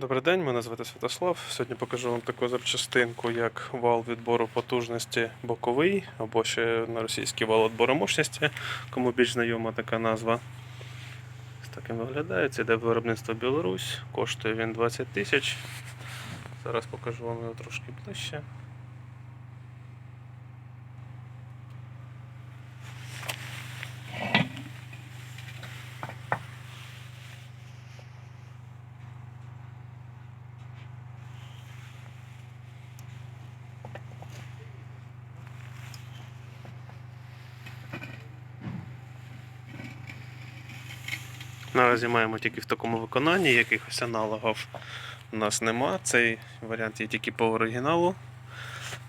Добрий день, мене звати Святослав. Сьогодні покажу вам таку запчастинку, як вал відбору потужності боковий, або ще на російський вал відбору мощності, кому більш знайома така назва. Ось так він виглядає. Це йде виробництво Білорусь, коштує він 20 тисяч. Зараз покажу вам його трошки ближче. Наразі маємо тільки в такому виконанні, якихось аналогів у нас нема. Цей варіант є тільки по оригіналу.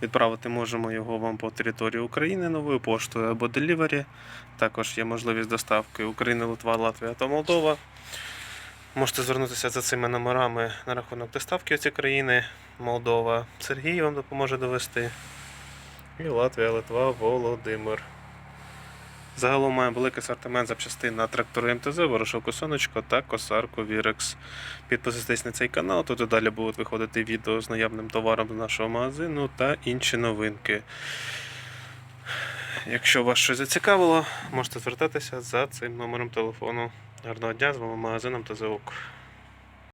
Відправити можемо його вам по території України новою поштою або делівері. Також є можливість доставки України, Литва, Латвія та Молдова. Можете звернутися за цими номерами на рахунок доставки в країни. Молдова. Сергій вам допоможе довести. І Латвія, Литва, Володимир. Загалом маємо великий асортимент запчастин на трактори МТЗ, ворошилку сонечко та косарку Вірекс. Підписуйтесь на цей канал, тут і далі будуть виходити відео з наявним товаром з нашого магазину та інші новинки. Якщо вас щось зацікавило, можете звертатися за цим номером телефону. Гарного дня з вами магазином МТЗ ОК.